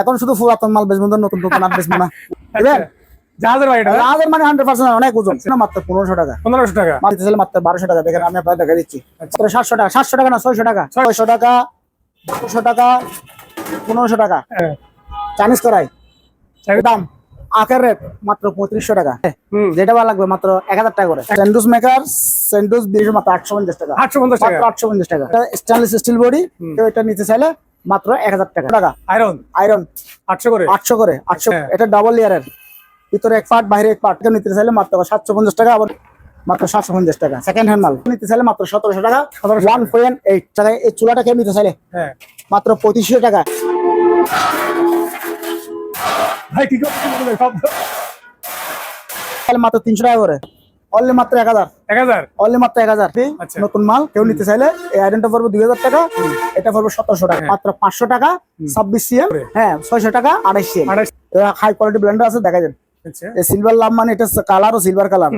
এখন শুধু পুরাতন মাল বেচবো নতুন নতুন আর বেচবো না। বুঝলেন? জাহাজের ভাই এটা আমাদের মানে হান্ড্রেড পার্সেন্ট অনেক ওজন না মাত্র পনেরোশো টাকা। পনেরোশো টাকা। মাত্র বারোশো টাকা দেখেন আমি আপনার দেখা দিচ্ছি। মাত্র সাতশো টাকা সাতশো টাকা না ছয়শো টাকা? ছয়শো। টাকা টাকা পনেরোশো টাকা। হ্যাঁ। চাইনিজ করাই। দাম আখের রেট মাত্র পঁয়ত্রিশশো টাকা। হুম। যেটা ভালো লাগবে মাত্র এক হাজার টাকা করে। স্যান্ডুস মেকার স্যান্ডুস মাত্র আটশো পঞ্চাশ টাকা। আটশো পঞ্চাশ টাকা। আটশো পঞ্চাশ টাকা। স্টেনলেস স্টিল বডি এটা নিতে চাইলে মাত্র এক হাজার টাকা। টাকা আয়রন আয়রন আটশো করে? আটশো করে আটশো। হ্যাঁ। এটা ডাবল ইয়ারের ভিতরে এক পার্ট বাইরে এক পার্ট নিতে চাইলে মাত্র সাতশো পঞ্চাশ টাকা আবার মাত্র সাতশো পঞ্চাশ টাকা। সেকেন্ড হ্যান্ড মাল। নিতে চাইলে মাত্র সতেরোশো টাকা। ওয়ান পয়েন্ট এইট টাকায় এই চুলাটা কেউ নিতে চাইলে? হ্যাঁ। মাত্র পঁচিশশো টাকা। ভাই কি করতে বলবে সব তাহলে মাত্র তিনশো টাকা করে। অনলি মাত্র এক হাজার। এক হাজার? অনলি মাত্র এক হাজার। আচ্ছা। নতুন মাল কেউ নিতে চাইলে এই পড়বে দুই হাজার টাকা। এটা পড়বে সতেরোশো টাকা। মাত্র পাঁচশো টাকা ছাব্বিশ সিএম। হ্যাঁ ছয়শো টাকা আড়াইশ সিএম। হাই কোয়ালিটি ব্লেন্ডার আছে দেখা যান সিলভার লাভ মানে এটা কালার ও সিলভার কালার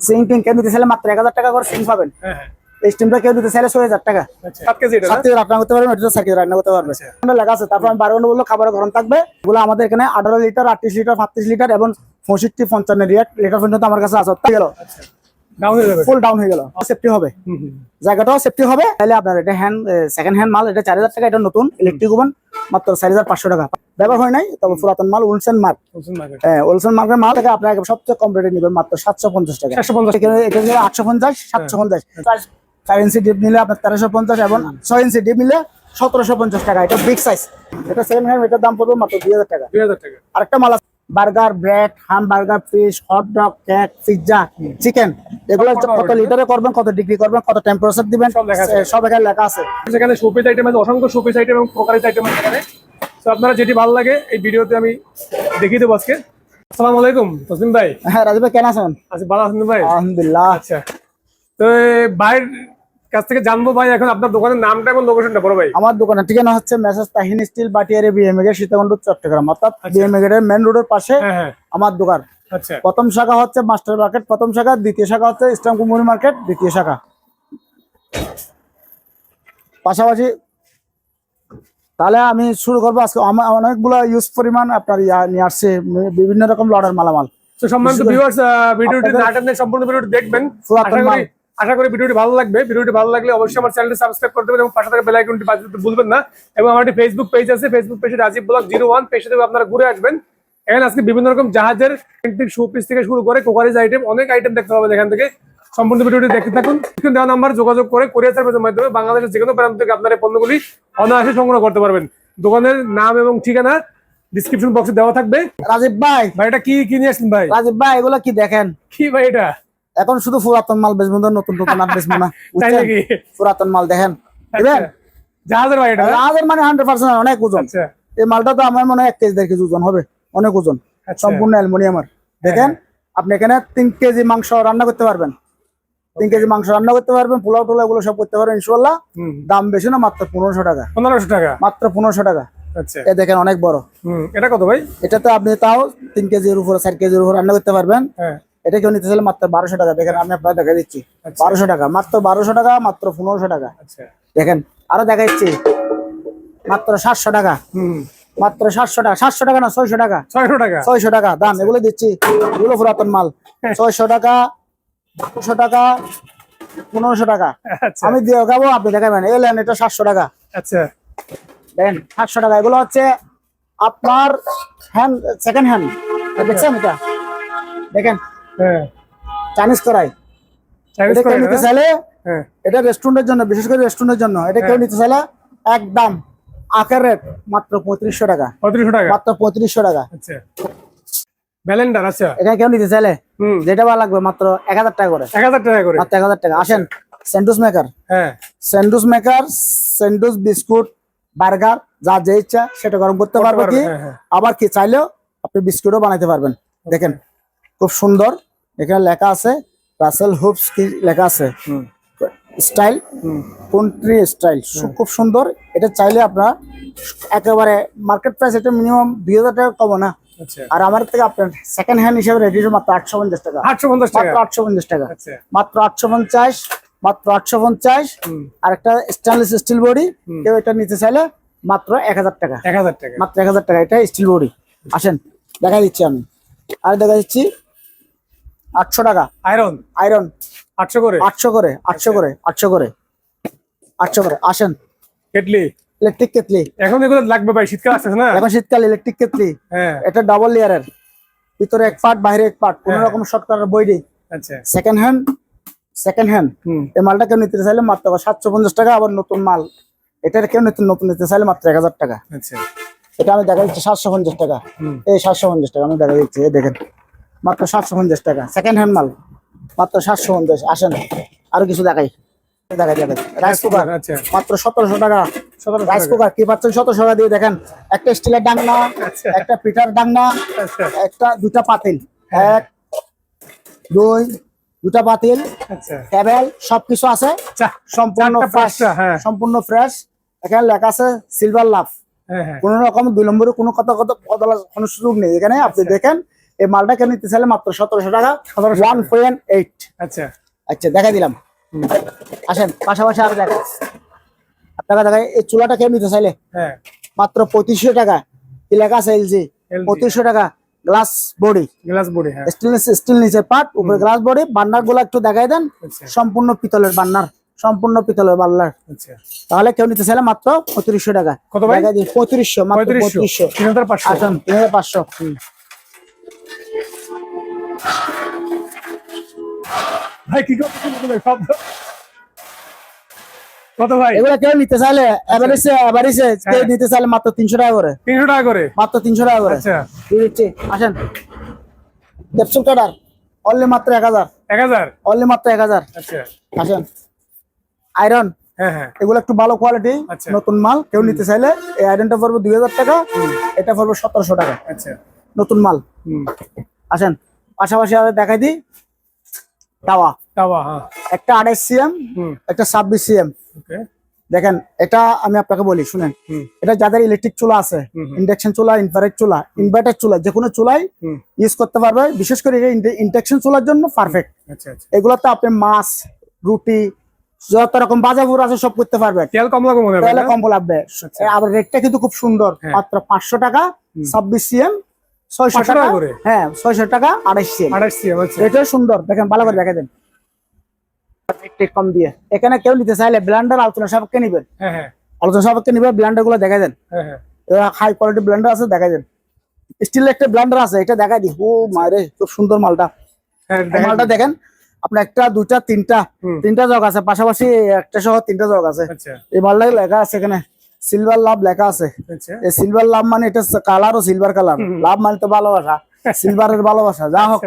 সিং টিং কেউ নিতে চাইলে মাত্র এক হাজার টাকা করে সিং পাবেন। হ্যাঁ হ্যাঁ। স্টিমটা কেউ নিতে চাইলে ছয় হাজার টাকা। আচ্ছা। সাত কেজি সাত কেজি রান্না করতে পারবেন এটা সাত কেজি রান্না করতে পারবে লেখা আছে তারপর আমি বারো ঘণ্টা বলল খাবারের গরম থাকবে। এগুলো আমাদের এখানে আঠারো লিটার আটত্রিশ লিটার সাতত্রিশ লিটার এবং পঁয়ষট্টি পঞ্চান্ন লিটার পর্যন্ত আমার কাছে আছে। গেল। ডাউন যাবে? ফুল ডাউন হয়ে গেল। সেফটি হবে। হুম, হুম। জায়গাটাও সেফটি হবে। তাহলে আপনার এটা হ্যান্ড সেকেন্ড হ্যান্ড মাল এটা চার হাজার টাকা এটা নতুন। ইলেকট্রিক ওভেন মাত্র চার হাজার পাঁচশো টাকা। ব্যবহার হয় নাই তবে পুরাতন মাল উলসেন মার্ক হোলসেল মার্কেট হ্যাঁ মার্কের মাল থেকে সবচেয়ে কম রেটে নেবেন মাত্র সাতশো পঞ্চাশ টাকা। পঞ্চাশ এটা আটশো পঞ্চাশ সাতশো পঞ্চাশ। চার- ইঞ্চি ডিপ নিলে আপনার তেরোশো পঞ্চাশ এবং ছয় ইঞ্চি ডিপ নিলে সতেরোশো পঞ্চাশ টাকা। এটা বিগ সাইজ এটা সেকেন্ড হ্যান্ড এটার দাম পড়বে মাত্র দুই হাজার টাকা। দুই হাজার টাকা। আরেকটা মাল আছে burger bread hamburger fish hot dog cake pizza chicken এগুলো কত লিটারে করবেন কত ডিগ্রি করবেন কত টেম্পারেচার দিবেন সব এখানে লেখা আছে। সেখানে শোপিস আইটেম আছে অসংখ্য শোপিস আইটেম এবং প্রকারিজ আইটেম আছে এখানে। তো আপনারা যেটি ভালো লাগে এই ভিডিওতে আমি দেখিয়ে দেবো আজকে। আসসালামু আলাইকুম তসলিম ভাই। হ্যাঁ রাজু ভাই কেন আছেন? আচ্ছা ভালো আছেন ভাই? আলহামদুলিল্লাহ। আচ্ছা। তো ভাইয়ের কাছ থেকে জানব ভাই এখন আপনার দোকানের নামটা এবং লোকেশনটা বড় ভাই। আমার দোকানের ঠিকানা হচ্ছে message Tahin steel Batiyari BMA Sitakunda Chattogram. অর্থাৎ বিএমএ এর মেন রোডের পাশে হ্যাঁ হ্যাঁ। আমার দোকান। আচ্ছা। প্রথম শাখা হচ্ছে মাস্টার মার্কেট প্রথম শাখা দ্বিতীয় শাখা হচ্ছে ইসলাম কুমুরি মার্কেট দ্বিতীয় শাখা। পাশাপাশি তাহলে আমি শুরু করব আজকে। অনেকগুলো ইউজ পরিমাণ আপনার ইয়া নিয়ে আসছে বিভিন্ন রকম লড়ার মালামাল। সম্মানিত ভিউয়ার্স ভিডিওটি আপনাদের- নাটক নিয়ে সম্পূর্ণ ভিডিওটি দেখবেন। আশা করি করি ভিডিওটি ভালো লাগবে। ভিডিওটি ভালো লাগলে অবশ্যই আমার চ্যানেলটি সাবস্ক্রাইব করতে হবে এবং পাশে থাকা বেল আইকনটি বাজিয়ে ভুলবেন না। এবং আমার একটি ফেসবুক পেজ আছে ফেসবুক পেজে রাজীব ব্লগ জিরো ওয়ান পেজে থেকে আপনারা ঘুরে আসবেন। এখানে আজকে বিভিন্ন রকম জাহাজের শো পিস থেকে শুরু করে কোকারিজ আইটেম অনেক আইটেম দেখতে পাবেন এখান থেকে। সম্পূর্ণ ভিডিওটি দেখতে থাকুন। দেওয়া নাম্বার যোগাযোগ করে কোরিয়ার সার্ভিসের মাধ্যমে বাংলাদেশের যে কোনো প্রান্ত থেকে আপনারা এই পণ্যগুলি অনায়াসে সংগ্রহ করতে পারবেন। দোকানের নাম এবং ঠিকানা ডিসক্রিপশন বক্সে দেওয়া থাকবে। রাজীব ভাই। ভাই এটা কি কিনে আসছেন ভাই? রাজীব ভাই এগুলো কি দেখেন? কি ভাই এটা? এখন শুধু পুরাতন মাল বেচবো না, নতুন নতুন আর বেচবো না। পুরাতন মাল দেখেন। আচ্ছা। বুঝলেন জাহাজের ভাই এটা? আমাদের মানে হান্ড্রেড পার্সেন্ট অনেক ওজন। আচ্ছা। এই মালটা তো আমার মনে হয় এক কেজি দেড় কেজি ওজন হবে অনেক ওজন। আচ্ছা। সম্পূর্ণ অ্যালমোনিয়ামের দেখেন আপনি এখানে তিন কেজি মাংস রান্না করতে পারবেন। তিন কেজি মাংস রান্না করতে পারবেন পোলাও টোলাও এগুলো সব করতে পারবেন ইনশাল্লাহ দাম বেশি না মাত্র পনেরোশো টাকা। পনেরোশো টাকা? মাত্র পনেরোশো টাকা। আচ্ছা। এ দেখেন অনেক বড়। হুম এটা কত ভাই? এটা তো আপনি তাও তিন কেজির উপরে চার কেজির উপরে রান্না করতে পারবেন। হ্যাঁ। এটা কেউ নিতে চাইলে মাত্র বারোশো টাকা। দেখেন আমি আপনার দেখা দিচ্ছি। আচ্ছা। বারোশো টাকা মাত্র বারোশো টাকা মাত্র পনেরোশো টাকা। আচ্ছা। দেখেন আরও দেখা দিচ্ছি মাত্র সাতশো টাকা। হুম। মাত্র সাতশো টাকা সাতশো টাকা না ছয়শো টাকা? ছয়শো টাকা। ছয়শো টাকা দাম এগুলো দিচ্ছি। এগুলো পুরাতন মাল। ছয়শো টাকা দুশো টাকা পনেরোশো টাকা। আচ্ছা। আমি দিয়ে গাবো আপনি দেখাবেন। এলেন এটা সাতশো টাকা। আচ্ছা। দেন সাতশো টাকা। এগুলো হচ্ছে আপনার হ্যান্ড সেকেন্ড হ্যান্ড দেখছেন এটা? দেখেন হ্যাঁ। চাইনিজ করাই চাইনিজ নিতে চাইলে হ্যাঁ। এটা রেস্টুরেন্টের জন্য বিশেষ করে রেস্টুরেন্টের জন্য এটা কেউ নিতে চাইলে একদম আখের রেট মাত্র পঁয়ত্রিশশো টাকা। পঁয়ত্রিশশো টাকা? মাত্র পঁয়ত্রিশশো টাকা। আচ্ছা। ব্যালেন্ডার আচ্ছা। এখানে কেউ নিতে চাইলে যেটা ভালো লাগবে মাত্র এক হাজার টাকা করে। এক হাজার টাকা করে? মাত্র এক হাজার টাকা। আসেন মেকার হ্যাঁ। মেকার বিস্কুট বার্গার যা যে ইচ্ছা সেটা গরম করতে পারবে পারবে, কি? হ্যাঁ, হ্যাঁ। আবার কি চাইলেও আপনি বিস্কুটও বানাইতে পারবেন। দেখেন খুব সুন্দর। এখানে লেখা আছে রাসেল হুপস কি লেখা আছে? স্টাইল? Country style? খুব সুন্দর। এটা চাইলে আপনার একেবারে মার্কেট প্রাইস এটা মিনিমাম দুই হাজার টাকা কম না। আচ্ছা। আর আমার থেকে আপনার সেকেন্ড হ্যান্ড হিসেবে রেডি মাত্র আটশো পঞ্চাশ টাকা। আটশো পঞ্চাশ টাকা? মাত্র আটশো পঞ্চাশ টাকা। আচ্ছা। মাত্র আটশো পঞ্চাশ মাত্র আটশো পঞ্চাশ। আর একটা স্টেনলেস স্টিল বডি কেউ এটা নিতে চাইলে মাত্র এক হাজার টাকা। এক হাজার টাকা। মাত্র এক হাজার টাকা। এটা স্টিল বডি আসেন দেখা দিচ্ছি আমি। আর দেখা দিচ্ছি আটশো টাকা। আয়রন আয়রন আটশো করে? আটশো করে আটশো করে আটশো করে। আটশো করে আসেন। কেটলি? Electric kettle. এখন এগুলো লাগবে ভাই শীতকাল আসতেছে না? এখন শীতকাল ইলেকট্রিক কেটলি। হ্যাঁ। এটা ডাবল লেয়ারের ভিতরে এক পার্ট বাইরে এক পার্ট কোন হ্যাঁ। রকম শর্টকাটের বই নেই আচ্ছা। সেকেন্ড হ্যান্ড সেকেন্ড হ্যান্ড হুম। এই মালটা কেউ নিতে চাইলে মাত্র সাতশো পঞ্চাশ টাকা আবার নতুন মাল। এটার কেউ নিতে নতুন নিতে চাইলে মাত্র এক হাজার টাকা। আচ্ছা। এটা আমি দেখা দিচ্ছি সাতশো পঞ্চাশ টাকা। এই সাতশো পঞ্চাশ টাকা আমি দেখা দিচ্ছি দেখেন। মাত্র সাতশো পঞ্চাশ টাকা। সেকেন্ড হ্যান্ড মাল। মাত্র সাতশো পঞ্চাশ আসেন আরও কিছু দেখাই। দেখাই রাইস কুকার আচ্ছা মাত্র সতেরোশো টাকা। রাইস। কুকার কি পাচ্ছেন? সতেরোশো টাকা দিয়ে দেখেন। একটা স্টিলের ডাংনা আচ্ছা। একটা পিঠার ডাংনা আচ্ছা। একটা দুটা পাতিল। এক দুই দুটা পাতিল আচ্ছা। টেবিল সবকিছু আছে। সম্পূর্ণ ফ্রেশ হ্যাঁ। সম্পূর্ণ ফ্রেশ এখানে লেখা আছে সিলভার লাভ কোন রকম দুই নম্বরে কোনো কথা কথা কথা কোনো সুযোগ নেই। এখানে আপনি দেখেন এই মালটা কেন নিতে চাইলে মাত্র সতেরোশো টাকা? One point eight. আচ্ছা। আচ্ছা দেখা দিলাম। আসেন পাশাপাশি আর দেখা আপনারা দেখায় এই চুলাটা কেউ নিতে চাইলে? হ্যাঁ। মাত্র পঁচিশশো টাকা। কি লেখা আছে এলজি? পঁচিশশো টাকা গ্লাস বডি। গ্লাস বডি হ্যাঁ। স্টিল স্টিল নিচে পার্ট উপরে গ্লাস বডি। বান্নারগুলো একটু দেখাই দেন। আচ্ছা। সম্পূর্ণ পিতলের বান্নার সম্পূর্ণ পিতলের বান্নার। আচ্ছা। তাহলে কেউ নিতে চাইলে মাত্র পঁয়ত্রিশশো টাকা। কত? পঁয়ত্রিশশো মাত্র পঁয়ত্রিশশো। পঁয়ত্রিশশো। তিন হাজার পাঁচশো। আসুন তিন হাজার পাঁচশো। ভাই কি করতেছেন এগুলো? শব্দ? কত ভাই? এগুলো কেউ নিতে চাইলে এভারেজে এভারেজে কেউ হ্যাঁ। নিতে চাইলে মাত্র তিনশো টাকা করে। তিনশো টাকা করে? মাত্র তিনশো টাকা করে। আচ্ছা। দিচ্ছি আসেন। ক্যাপসুল কাটার। অনলি মাত্র এক হাজার। এক হাজার? অনলি মাত্র এক হাজার। আচ্ছা। আসেন। আয়রন হ্যাঁ হ্যাঁ। এগুলো একটু ভালো কোয়ালিটি আচ্ছা। নতুন মাল। কেউ নিতে চাইলে এই আয়রনটা পড়বে দুই হাজার টাকা। এটা পড়বে সতেরোশো টাকা। আচ্ছা। নতুন মাল। আসেন পাশাপাশি দেখাই দিই। টাওয়া। তাওয়া হ্যাঁ। একটা আড়াইশ সিএম একটা ছাব্বিশ সিএম। দেখেন এটা আমি আপনাকে বলি শুনেন। এটা যাদের ইলেকট্রিক চুলা আছে। ইন্ডাকশন চুলা ইনভার্টার চুলা ইনভার্টার চুলা যে কোনো চুলাই ইউজ করতে পারবে। বিশেষ করে ইন্ডাকশন চুলার জন্য পারফেক্ট আচ্ছা আচ্ছা। এগুলোতে আপনি মাছ রুটি যত রকম বাজার আছে সব করতে পারবেন তেল কম লাগবে না? কম লাগবে। আচ্ছা। আবার রেটটা কিন্তু খুব সুন্দর। হ্যাঁ। মাত্র পাঁচশো টাকা। ছাব্বিশ সিএম ছয়শো টাকা? টাকা করে? হ্যাঁ ছয়শো টাকা আড়াইশ সিএম আঠাশ সিএম আচ্ছা। সুন্দর দেখেন ভালো করে দেখা দেন। কম দিয়ে। এখানে কেউ নিতে চাইলে ব্ল্যান্ডার আলোচনা সাপেক্ষে নিবেন। আলোচনা সাপেক্ষে নিবে ব্ল্যান্ডারগুলো দেখা দেন। হাই কোয়ালিটি ব্লেন্ডার আছে দেখা দেন। স্টিলের একটা ব্লেন্ডার আছে এটা দেখা দি ও মারে খুব সুন্দর মালটা। হ্যাঁ। মালটা দেখেন আপনার একটা দুইটা তিনটা তিনটা জগ আছে পাশাপাশি একটা সহ তিনটা জগ আছে। আচ্ছা। এই মালটা লেখা আছে এখানে। সিলভার লাভ লেখা আছে। আচ্ছা। এই সিলভার লাভ মানে এটা কালার ও সিলভার কালার লাভ মানে তো ভালোবাসা। সিলভারের ভালোবাসা। যা হোক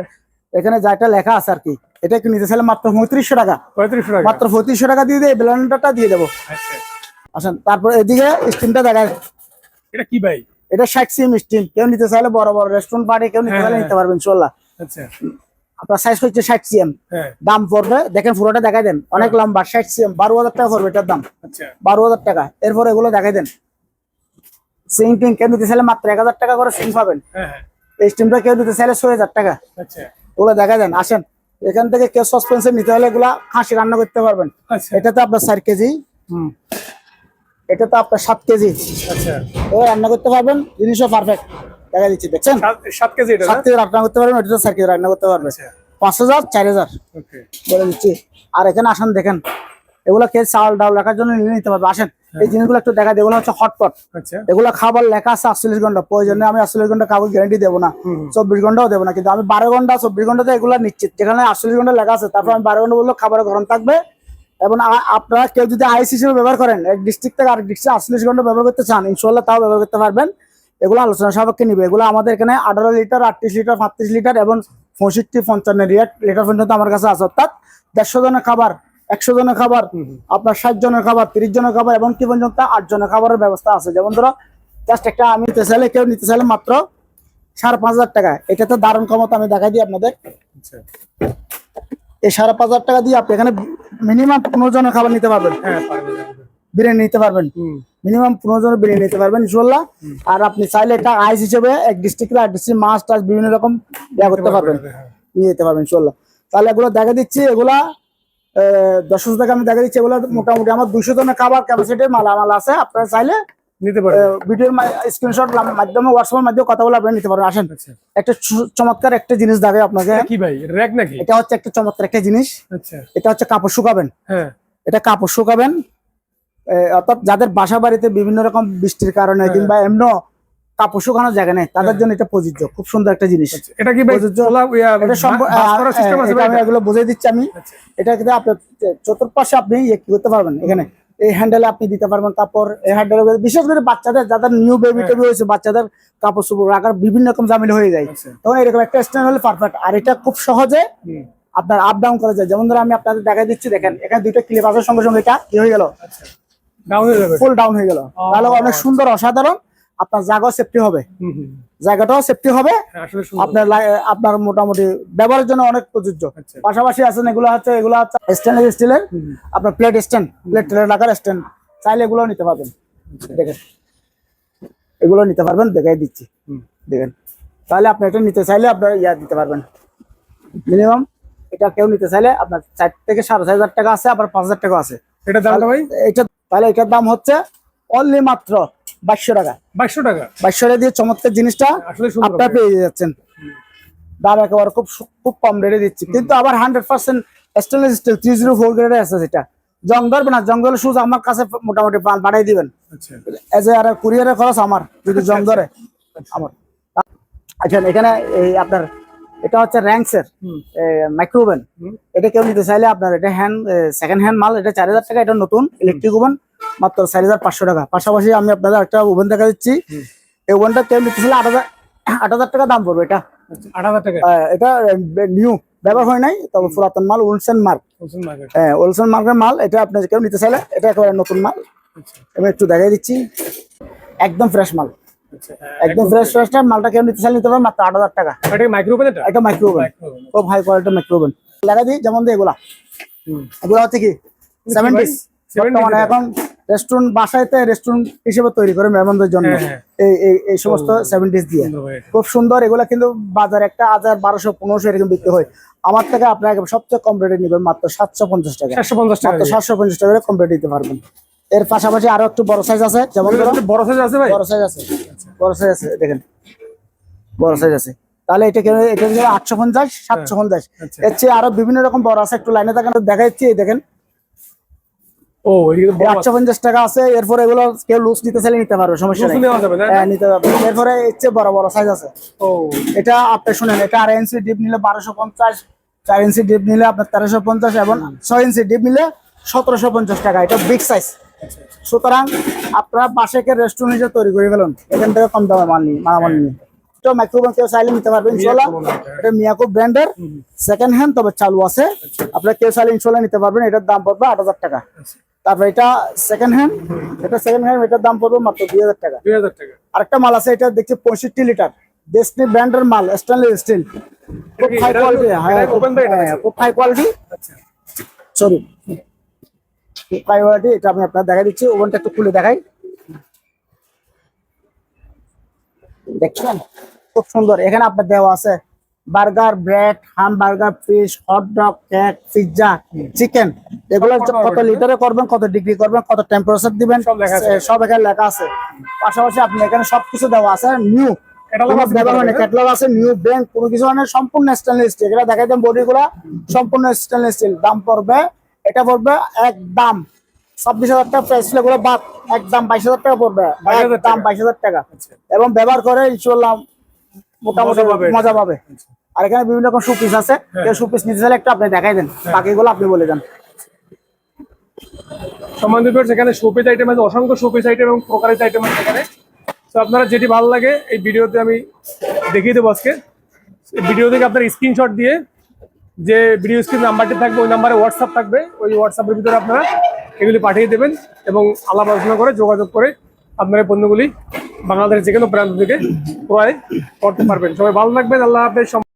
এখানে যেটা লেখা আছে আর কি। এটা কি নিতে চাইলে মাত্র পঁয়ত্রিশশো টাকা। পঁয়ত্রিশশো টাকা। মাত্র পঁয়ত্রিশশো টাকা দিয়ে দিয়ে ব্লেন্ডারটা দিয়ে দেবো। আচ্ছা। আসেন তারপর এদিকে স্টিমটা দেখায় এটা কি ভাই? এটা ষাট সিএম স্টিম কেউ নিতে চাইলে বড় বড় রেস্টুরেন্ট পার্টি কেউ নিতে হ্যাঁ, চাইলে হ্যাঁ। নিতে পারবেন ইনশাল্লাহ আচ্ছা। আপনার সাইজ হচ্ছে ষাট সিএম হ্যাঁ। দাম পড়বে দেখেন পুরোটা দেখাই দেন। অনেক লম্বা ষাট সিএম বারো হাজার টাকা পড়বে এটার দাম। আচ্ছা। বারো হাজার টাকা। এরপর এগুলো দেখাই দেন। সিং টিং কেউ নিতে চাইলে মাত্র এক হাজার টাকা করে সিং পাবেন। হ্যাঁ হ্যাঁ। এই স্টিমটা কেউ নিতে চাইলে ছয় হাজার টাকা। আচ্ছা। ওগুলো দেখাই দেন। আসেন। এখান থেকে কেউ সসপেন্সে নিতে হলে এগুলা খাসি রান্না করতে পারবেন। আচ্ছা। এটাতে আপনার চার কেজি। হুম। এটাতে আপনার সাত কেজি। আচ্ছা। ও রান্না করতে পারবেন। জিনিসও পারফেক্ট দেখা দিচ্ছি দেখছেন? সাত- কেজি সাত কেজি রান্না করতে পারবেন ওইটা চার কেজি রান্না করতে পারবেন। আচ্ছা। পাঁচ হাজার চার হাজার। ওকে বলে দিচ্ছি। আর এখানে আসেন দেখেন। এগুলো কে চাল ডাল রাখার জন্য নিয়ে নিতে পারবে। আসেন এই জিনিসগুলো একটু দেখা এগুলো হচ্ছে হটপট আচ্ছা। এগুলো খাবার লেখা আছে আটচল্লিশ ঘণ্টা। প্রয়োজনে আমি আটচল্লিশ ঘণ্টা কাগজ গ্যারান্টি দেবো না। চব্বিশ ঘন্টাও দেবো না। কিন্তু আমি বারো ঘণ্টা চব্বিশ ঘন্টাতে এগুলো নিশ্চিত। যেখানে আটচল্লিশ ঘণ্টা লেখা আছে তারপর আমি বারো ঘণ্টা বলল খাবার গরম থাকবে। এবং আপনারা কেউ যদি আইস হিসেবে ব্যবহার করেন এক ডিস্ট্রিক্ট থেকে আরেক ডিস্ট্রিক্ট আটচল্লিশ ঘণ্টা ব্যবহার করতে চান ইনশাল্লাহ তাও ব্যবহার করতে পারবেন। এগুলো আলোচনা সাপেক্ষে নিবে। এগুলো আমাদের এখানে আঠারো লিটার আটত্রিশ লিটার পাঁচত্রিশ লিটার এবং পঁয়ষট্টি পঞ্চান্ন লিটার পর্যন্ত আমার কাছে আছে। অর্থাৎ দেড়শো জনের খাবার একশো জনের খাবার আপনার ষাট জনের খাবার তিরিশ জনের খাবার এবং কি পর্যন্ত আট জনের খাবারের ব্যবস্থা আছে। যেমন ধরো জাস্ট একটা আমি নিতে চাইলে কেউ নিতে চাইলে মাত্র সাড়ে পাঁচ হাজার টাকা। এটাতে দারুণ ক্ষমতা আমি দেখাই দিই আপনাদের। আচ্ছা। এই সাড়ে পাঁচ হাজার টাকা দিয়ে আপনি এখানে মিনিমাম পনেরো জনের খাবার নিতে পারবেন। হ্যাঁ। বিরিয়ানি নিতে পারবেন। মিনিমাম পনেরো জনের বিরিয়ানি নিতে পারবেন ইনশাল্লাহ। আর আপনি চাইলে এটা আইস হিসেবে এক ডিস্ট্রিক্ট এক ডিস্ট্রিক্ট মাছ টাছ বিভিন্ন রকম ইয়া করতে পারবেন। হ্যাঁ। নিয়ে যেতে পারবেন ইনশাল্লাহ। তাহলে এগুলো দেখা দিচ্ছি এগুলা দশ টাকা আমি দেখা দিচ্ছি এগুলো মোটামুটি আমার দুশো জনের খাবার ক্যাপাসিটির মালামাল আছে আপনারা চাইলে নিতে পারবে ভিডিওর স্ক্রিনশট মাধ্যমে হোয়াটসঅ্যাপের মাধ্যমে কথা বলে আপনি নিতে আসেন। আচ্ছা। একটা চমৎকার একটা জিনিস দেখাই আপনাকে। এটা কি ভাই? র্যাক নাকি? এটা হচ্ছে একটা চমৎকার একটা জিনিস। আচ্ছা। এটা হচ্ছে কাপড় শুকাবেন। হ্যাঁ। এটা কাপড় শুকাবেন অর্থাৎ যাদের বাসা বাড়িতে বিভিন্ন রকম বৃষ্টির কারণে হ্যাঁ। কিংবা এমন কাপড় শুকানোর জায়গা নেই তাদের জন্য এটা প্রযোজ্য খুব সুন্দর একটা জিনিস এটা কি প্রযোজ্য। আমি এগুলো দিচ্ছি আমি আচ্ছা। এটা কিন্তু চতুর্পাশে আপনি ইয়ে করতে পারবেন এখানে এই হ্যান্ডেলে আপনি দিতে পারবেন কাপড় এই হ্যান্ডেলে বিশেষ করে বাচ্চাদের যাদের নিউ বেবি হ্যাঁ। টেবি হয়েছে বাচ্চাদের কাপড় চোপড় রাখার বিভিন্ন রকম জামিল হয়ে যায় আচ্ছা। তখন এরকম একটা স্ট্যান্ড হলে পারফেক্ট আর এটা খুব সহজে আপনার আপ ডাউন করা যায় যেমন ধরো আমি আপনাদের দেখাই দিচ্ছি দেখেন এখানে দুইটা ক্লিপ আসার সঙ্গে সঙ্গে এটা কি হয়ে গেল হয়ে ফুল ডাউন হয়ে গেল। তাহলে অনেক সুন্দর অসাধারণ। আপনার জায়গাও সেফটি হবে। জায়গাটাও সেফটি হবে। হ্যাঁ। আপনার আপনার মোটামুটি ব্যবহারের জন্য অনেক প্রযোজ্য। আচ্ছা। পাশাপাশি আছেন এগুলো হচ্ছে এগুলো হচ্ছে স্টেনলেস স্টিলের আপনার প্লেট স্ট্যান্ড প্লেট রাখার স্ট্যান্ড চাইলে এগুলো নিতে পারবেন। দেখেন। এগুলো নিতে পারবেন দেখাই দিচ্ছি। দেখেন। তাহলে আপনি এটা নিতে চাইলে আপনার ইয়া দিতে পারবেন। মিনিমাম এটা কেউ নিতে চাইলে আপনার চার থেকে সাড়ে চার হাজার টাকা আছে আবার পাঁচ হাজার টাকা আছে। এটা দামটা ভাই? এটা তাহলে এটার দাম হচ্ছে অনলি মাত্র বাইশশো টাকা। বাইশশো টাকা। বাইশশো টাকা দিয়ে চমৎকার জিনিসটা আপনারা পেয়ে যাচ্ছেন। দাম একেবারে খুব খুব কম রেটে দিচ্ছি। কিন্তু আবার hundred percent stainless steel three zero four গ্রেডে আছে সেটা জং ধরবে না জঙ্গল সুজ আমার কাছে মোটামুটি বা- বাড়াই দিবেন। আচ্ছা। এজ এ আর কুরিয়ারের খরচ আমার যদি জং ধরে আমার। আচ্ছা এখানে এই আপনার এটা হচ্ছে র্যাঙ্কসের। মাইক্রোওভেন। এটা কেউ নিতে চাইলে আপনার এটা হ্যান্ড সেকেন্ড হ্যান্ড মাল এটা চার হাজার টাকা এটা নতুন ইলেকট্রিক ওভেন মাত্র চার হাজার পাঁচশো টাকা। পাশাপাশি আমি আপনাদের একটা ওভেন দেখা দিচ্ছি। এই ওভেনটা কেউ নিতে চাইলে আট হাজার আট হাজার টাকা দাম পড়বে এটা। আচ্ছা, আট হাজার টাকা? এটা নিউ ব্যবহার হয় নাই তবে পুরাতন মাল উলসেন মার্ক হ্যাঁ উলসেন মার্কের মাল এটা আপনি কেউ নিতে চাইলে এটা একেবারে নতুন মাল। আচ্ছা। আমি একটু দেখাই দিচ্ছি। একদম ফ্রেশ মাল। একদম ফ্রেশ ফ্রেশ মালটা কেউ নিতে চাইলে নিতে পারবে মাত্র আট হাজার টাকা। এটা মাইক্রোওভেন এটা? এটা মাইক্রোওভেন খুব হাই কোয়ালিটির মাইক্রোওভেন লাগা দিই যেমন দিই এগুলা। হচ্ছে কি? সেভেন ভাই? ডিস 70 বর্তমানে এখন রেস্টুরেন্ট বাসায়তে রেস্টুরেন্ট হিসেবে তৈরি করে মেহমানদের জন্য। হ্যাঁ, হ্যাঁ। এই এই- সমস্ত সেভেন ডিস দিয়ে। সুন্দর খুব সুন্দর এগুলা কিন্তু বাজার একটা হাজার বারোশো পনেরোশো এরকম বিক্রি হয়। আমার থেকে আপনাকে সবচেয়ে কম রেটে নিবেন মাত্র সাতশো পঞ্চাশ টাকা। চারশো পঞ্চাশ টাকা সাতশো পঞ্চাশ টাকা কম রেটে দিতে পারবেন। এর পাশাপাশি আরও একটু বড় সাইজ আছে যেমন বড় সাইজ আছে ভাই? বড় সাইজ আছে বড় সাইজ আছে দেখেন। বড় সাইজ আছে। তাহলে এটা কেন এটা আটশো পঞ্চাশ সাতশো পঞ্চাশ। আচ্ছা। এর চেয়ে আরও বিভিন্ন রকম বড় আছে একটু লাইনে থাকেন দেখা যাচ্ছে এই দেখেন। ও আটশো পঞ্চাশ টাকা আছে এরপরে এগুলো কেউ লুজ নিতে চাইলে নিতে পারবে সমস্যা লুজ নেই। নেওয়া যাবে না? হ্যাঁ নিতে পারবে। এরপরে এর চেয়ে বড় বড় সাইজ আছে। ও। এটা আপনি শুনেন এটা আড়াই ইঞ্চি ডিপ নিলে বারোশো পঞ্চাশ চার ইঞ্চি ডিপ নিলে আপনার তেরোশো পঞ্চাশ এবং ছয় ইঞ্চি ডিপ নিলে সতেরোশো পঞ্চাশ টাকা। এটা বিগ সাইজ সুতরাং আপনারা বাসাকে রেস্টুরেন্ট হিসেবে তৈরি করে ফেলুন। এখান থেকে কম দামে মাল নিয়ে মালামাল নিয়ে। তো মাইক্রোওভেন কেউ চাইলে নিতে পারবেন ইনশাল্লাহ এটা। এটা মিয়াকো ব্র্যান্ডের সেকেন্ড হ্যান্ড তবে চালু আছে। আপনারা কেউ চাইলে ইনশাল্লাহ নিতে পারবেন। এটার দাম পড়বে আট হাজার টাকা। তারপর এটা সেকেন্ড হ্যান্ড এটা সেকেন্ড হ্যান্ড এটার দাম পড়বে মাত্র দুই হাজার টাকা। দুই হাজার টাকা। আরেকটা মাল আছে এটা দেখছি পঁয়ষট্টি লিটার। ব্র্যান্ডের মাল স্টেনলেস স্টিল খুব হাই কোয়ালিটি খুব- হাই আচ্ছা। সরি খুব এটা আমি আপনার দেখা দিচ্ছি। ওভেনটা একটু খুলে দেখাই। দেখছেন? খুব সুন্দর। এখানে আপনার দেওয়া আছে burger bread hamburger fish hot dog cake pizza chicken. এগুলো কত লিটারে করবেন কত ডিগ্রি করবেন কত টেম্পারেচার দিবেন সব লেখা আছে। সব এখানে লেখা আছে। পাশাপাশি আপনি এখানে সবকিছু দেওয়া আছে। নিউ? ক্যাটলগ আছে নিউ ব্র্যান্ড কোনো কিছু মানে সম্পূর্ণ স্টেনলেস স্টিল এটা দেখাই দেন বডি গুলা সম্পূর্ণ স্টেনলেস স্টিল দাম পড়বে এটা পড়বে একদম ছাব্বিশ হাজার টাকা প্রাইস ছিল এগুলো বাদ একদম বাইশ হাজার টাকা পড়বে 22,000 একদম বাইশ হাজার টাকা। আচ্ছা। এবং ব্যবহার করে ইনশাল্লাহ মোটামুটি মজা পাবে। আর এখানে বিভিন্ন রকম সুপিস আছে। সুপিস নিতে চাইলে একটু আপনি দেখাই দেন। হ্যাঁ। বাকিগুলো আপনি বলে দেন। সম্বন্ধে সেখানে শোপিস আইটেম আছে অসংখ্য শোপিস আইটেম এবং আইটেম আছে এখানে। তো আপনারা যেটি ভালো লাগে এই ভিডিওতে আমি দেখিয়ে দেবো আজকে। এই ভিডিও থেকে আপনার স্ক্রিনশট দিয়ে যে ভিডিও স্ক্রিন নাম্বারটি থাকবে, ওই নাম্বারে হোয়াটসঅ্যাপ থাকবে। ওই হোয়াটসঅ্যাপের ভিতরে আপনারা এগুলি পাঠিয়ে দেবেন এবং আলাপ আলোচনা করে, যোগাযোগ করে আপনার পণ্যগুলি বাংলাদেশের যে কোনো প্রান্ত থেকে ক্রয় করতে পারবেন। সবাই ভালো থাকবেন, আল্লাহ হাফেজ।